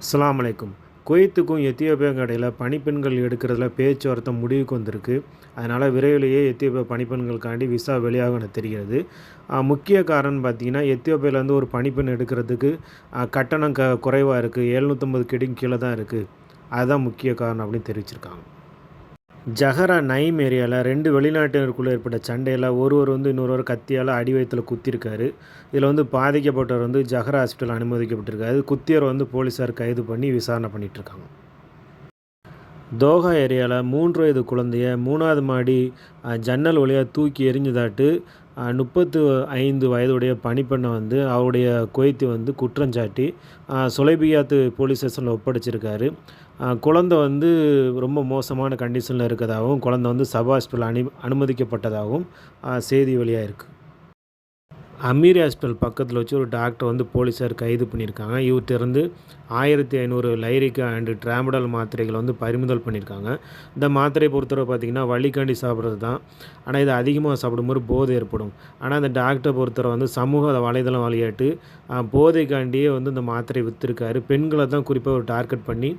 அஸ்லாம் அலைக்கும். குவைத்துக்கும் எத்தியோப்பியாவுக்கும் இடையில் பணிப்பெண்கள் எடுக்கிறதுல பேச்சுவார்த்தை முடிவுக்கு வந்திருக்கு. அதனால் விரைவிலேயே எத்தியோப்பியா பணிப்பெண்களுக்காண்டி விசா வெளியாக எனக்கு தெரிகிறது. முக்கிய காரணம் பார்த்தீங்கன்னா எத்தியோப்பியாவிலேருந்து ஒரு பணிப்பெண் எடுக்கிறதுக்கு கட்டணம் க குறைவாக இருக்குது எழுநூற்றம்பது கெடிங் கீழே தான் இருக்குது அதுதான் முக்கிய காரணம் அப்படின்னு தெரிவிச்சிருக்காங்க. ஜஹரா நைம் ஏரியாவில் ரெண்டு வெளிநாட்டினருக்குள்ளே ஏற்பட்ட சண்டையில் ஒருவர் வந்து இன்னொருவர் கத்தியால் அடி வயத்தில் குத்திருக்காரு. இதில் வந்து பாதிக்கப்பட்டவர் வந்து ஜஹரா ஹாஸ்பிட்டல் அனுமதிக்கப்பட்டிருக்காரு. குத்தியவர் வந்து போலீஸார் கைது பண்ணி விசாரணை பண்ணிகிட்ருக்காங்க இருக்காங்க தோஹா ஏரியாவில் மூன்று வயது குழந்தைய மூணாவது மாடி ஜன்னல் வழியாக தூக்கி எரிஞ்சுதாட்டு முப்பத்து ஐந்து வயதுடைய பணிப்பெண்ணை வந்து அவருடைய குவைத்து வந்து குற்றஞ்சாட்டி சுலைபியாத்து போலீஸ் ஸ்டேஷனில் ஒப்படைச்சிருக்காரு. குழந்தை வந்து ரொம்ப மோசமான கண்டிஷனில் இருக்கதாகவும் குழந்தை வந்து சபா ஹாஸ்பிட்டல் அனு அனுமதிக்கப்பட்டதாகவும் செய்தி வழியாக இருக்குது அமீர் ஹாஸ்பிட்டல் பக்கத்தில் வச்சு ஒரு டாக்டர் வந்து போலீஸார் கைது பண்ணியிருக்காங்க. இவர்கிட்ட இருந்து ஆயிரத்தி ஐநூறு லைரிக்கா அண்டு டிராமடல் மாத்திரைகளை வந்து பறிமுதல் பண்ணியிருக்காங்க. இந்த மாத்திரையை பொறுத்தவரை பார்த்திங்கன்னா வள்ளிக்காண்டி சாப்பிட்றது தான். ஆனால் இது அதிகமாக சாப்பிடும்போது போதை ஏற்படும். ஆனால் அந்த டாக்டரை பொறுத்தவரை வந்து சமூக வலைதளம் வழியாட்டு போதைக்காண்டியே வந்து இந்த மாத்திரை விற்றுருக்காரு பெண்களை தான் குறிப்பாக ஒரு டார்கெட் பண்ணி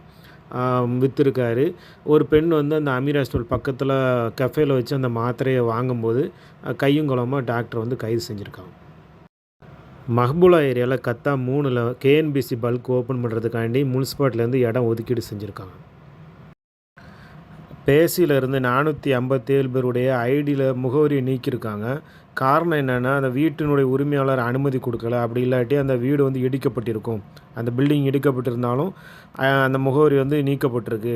விற்றுருக்காரு ஒரு பெண் வந்து அந்த அமீரா ஹாஸ்பிட்டல் பக்கத்தில் கஃபேல வச்சு அந்த மாத்திரையை வாங்கும்போது கையும் குளமாக டாக்டர் வந்து கைது செஞ்சுருக்காங்க. மஹ்பூலா ஏரியாவில் கத்தா மூணில் கேஎன்பிசி பல்க் ஓப்பன் பண்ணுறதுக்காண்டி முனிசிபாலிட்டிலேருந்து இடம் ஒதுக்கீடு செஞ்சுருக்காங்க. பேசியிலேருந்து நானூற்றி ஐம்பத்தேழு பேருடைய ஐடியில் முகவரியை நீக்கியிருக்காங்க. காரணம் என்னென்னா அந்த வீட்டினுடைய உரிமையாளர் அனுமதி கொடுக்கல. அப்படி இல்லாட்டி அந்த வீடு வந்து இடிக்கப்பட்டிருக்கும். அந்த பில்டிங் இடிக்கப்பட்டிருந்தாலும் அந்த முகவரி வந்து நீக்கப்பட்டிருக்கு.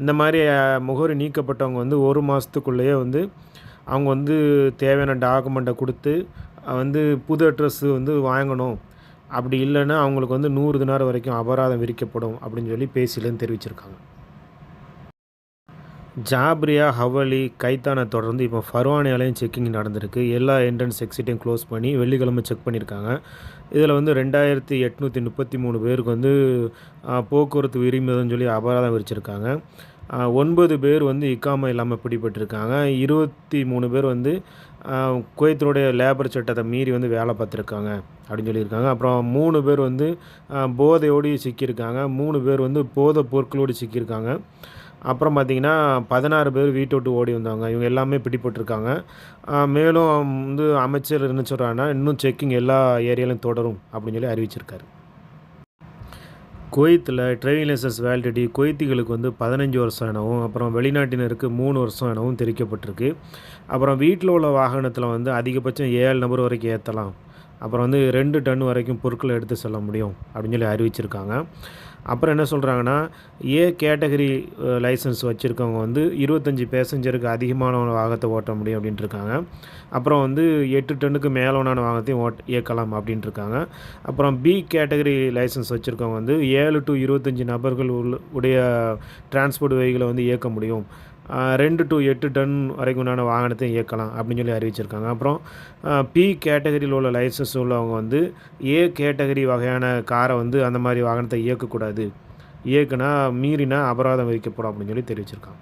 இந்த மாதிரி முகவரி நீக்கப்பட்டவங்க வந்து ஒரு மாதத்துக்குள்ளேயே வந்து அவங்க வந்து தேவையான டாக்குமெண்ட்டை கொடுத்து வந்து புது அட்ரஸ்ஸு வந்து வாங்கணும். அப்படி இல்லைன்னா அவங்களுக்கு வந்து நூறு தினார் வரைக்கும் அபராதம் விரிக்கப்படும் அப்படின்னு சொல்லி பேசியிலேருந்து தெரிவிச்சிருக்காங்க. ஜாப்ரியா ஹவலி கைத்தானை தொடர்ந்து இப்போ ஃபர்வானியாலையும் செக்கிங் நடந்திருக்கு. எல்லா என்ட்ரன்ஸ் எக்ஸிட்டையும் க்ளோஸ் பண்ணி வெள்ளிக்கிழமை செக் பண்ணியிருக்காங்க. இதில் வந்து ரெண்டாயிரத்தி எட்நூற்றி முப்பத்தி மூணு பேருக்கு வந்து போக்குவரத்து விரிமதம்னு சொல்லி அபராதம் விரிச்சிருக்காங்க ஒன்பது பேர் வந்து இக்காம இல்லாமல் பிடிபட்டிருக்காங்க. இருபத்தி மூணு பேர் வந்து ஆ, குவைத்தினுடைய லேபர் சட்டத்தை மீறி வந்து வேலை பார்த்துருக்காங்க அப்படின்னு சொல்லியிருக்காங்க. அப்புறம் மூணு பேர் வந்து போதையோடு சிக்கியிருக்காங்க. மூணு பேர் வந்து போதை பொருட்களோடு சிக்கியிருக்காங்க. அப்புறம் பார்த்திங்கன்னா பதினாறு பேர் வீட்டை விட்டு ஓடி வந்தாங்க. இவங்க எல்லாமே பிடிபட்டிருக்காங்க. மேலும் வந்து அமைச்சர் என்ன சொல்கிறாங்கன்னா இன்னும் செக்கிங் எல்லா ஏரியாலையும் தொடரும் அப்படின்னு சொல்லி அறிவிச்சிருக்காரு. குவைத்தில் டிரைவிங் லைசன்ஸ் வேலிடிட்டி குவைத்திகளுக்கு வந்து பதினஞ்சு வருஷம் எனவும் அப்புறம் வெளிநாட்டினருக்கு மூணு வருஷம் எனவும் தெரிவிக்கப்பட்டிருக்கு. அப்புறம் வீட்டில் உள்ள வாகனத்தில் வந்து அதிகபட்சம் ஏழு நபர் வரைக்கும் ஏற்றலாம் அப்புறம் வந்து ரெண்டு டன் வரைக்கும் பொருட்களை எடுத்து செல்ல முடியும் அப்படின்னு சொல்லி அறிவிச்சிருக்காங்க. அப்புறம் என்ன சொல்கிறாங்கன்னா ஏ கேட்டகரி லைசன்ஸ் வச்சுருக்கவங்க வந்து இருபத்தஞ்சி பேசஞ்சருக்கு அதிகமான வாகத்தை ஓட்ட முடியும் அப்படின்ட்டு இருக்காங்க. அப்புறம் வந்து எட்டு டன்னுக்கு மேலான வாகனத்தையும் ஓட் இயக்கலாம் அப்படின்ட்டு இருக்காங்க. அப்புறம் பி கேட்டகரி லைசன்ஸ் வச்சுருக்கவங்க வந்து ஏழு டு இருபத்தஞ்சி நபர்கள் உள்ள உடைய டிரான்ஸ்போர்ட் வெஹிக்கிளை வந்து இயக்க முடியும். ரெண்டு டு எட்டு டன் வரைக்கும் உண்டான வாகனத்தை இயக்கலாம் அப்படின்னு சொல்லி அறிவிச்சிருக்காங்க. அப்புறம் பி கேட்டகரியில் உள்ள லைசன்ஸ் உள்ளவங்க வந்து ஏ கேட்டகரி வகையான காரை வந்து அந்த மாதிரி வாகனத்தை இயக்கக்கூடாது. இயக்குனா மீறினா அபராதம் விதிக்கப்படும் அப்படின்னு சொல்லி தெரிவிச்சிருக்காங்க.